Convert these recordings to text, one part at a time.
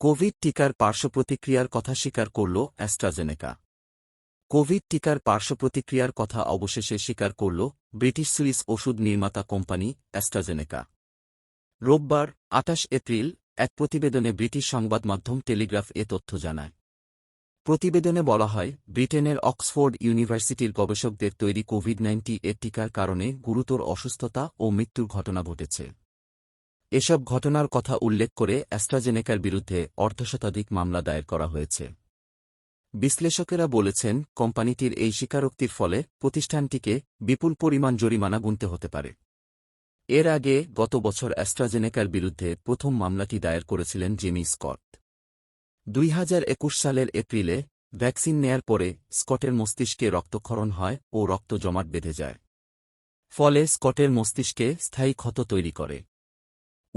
Covid টিকার পার্শ্বপ্রতিক্রিয়ার কথা স্বীকার করল অ্যাস্ট্রাজেনেকা। কোভিড টিকার পার্শ্বপ্রতিক্রিয়ার কথা অবশেষে স্বীকার করল ব্রিটিশ সুইস ওষুধ নির্মাতা কোম্পানি অ্যাস্ট্রাজেনেকা। রোববার আটাশ এপ্রিল, এক প্রতিবেদনে ব্রিটিশ সংবাদ মাধ্যম টেলিগ্রাফ এ তথ্য জানায়। প্রতিবেদনে বলা হয়, ব্রিটেনের অক্সফোর্ড ইউনিভার্সিটির গবেষকদের তৈরি কোভিড নাইন্টি এর টিকার কারণে গুরুতর অসুস্থতা ও মৃত্যুর ঘটনা ঘটেছে। এসব ঘটনার কথা উল্লেখ করে অ্যাস্ট্রাজেনেকার বিরুদ্ধে অর্ধশতাধিক মামলা দায়ের করা হয়েছে। বিশ্লেষকেরা বলেছেন, কোম্পানিটির এই স্বীকারোক্তির ফলে প্রতিষ্ঠানটিকে বিপুল পরিমাণ জরিমানা গুনতে হতে পারে। এর আগে গত বছর অ্যাস্ট্রাজেনেকার বিরুদ্ধে প্রথম মামলাটি দায়ের করেছিলেন জেমি স্কট। দুই হাজার একুশ সালের এপ্রিলে ভ্যাকসিন নেয়ার পরে স্কটের মস্তিষ্কে রক্তক্ষরণ হয় ও রক্ত জমাট বেঁধে যায়। ফলে স্কটের মস্তিষ্কে স্থায়ী ক্ষত তৈরি করে।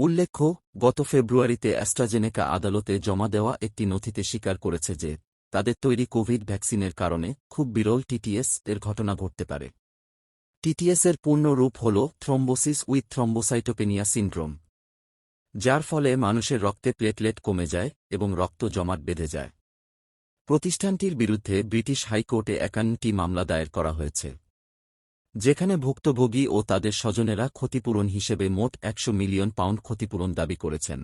উল্লেখ্য, গত ফেব্রুয়ারিতে অ্যাস্ট্রাজেনেকা আদালতে জমা দেওয়া একটি নথিতে স্বীকার করেছে যে, তাদের তৈরি কোভিড ভ্যাকসিনের কারণে খুব বিরল টিটিএস এর ঘটনা ঘটতে পারে। টিটিএসের পূর্ণ রূপ হল থ্রম্বোসিস উইথ থ্রম্বোসাইটোপেনিয়া সিন্ড্রোম, যার ফলে মানুষের রক্তে প্লেটলেট কমে যায় এবং রক্ত জমাট বেঁধে যায়। প্রতিষ্ঠানটির বিরুদ্ধে ব্রিটিশ হাইকোর্টে একান্নটি মামলা দায়ের করা হয়েছে। যেখানে ভুক্তভোগী ও তাদের স্বজনেরা ক্ষতিপূরণ হিসেবে মোট একশো মিলিয়ন পাউন্ড ক্ষতিপূরণ দাবি করেছেন।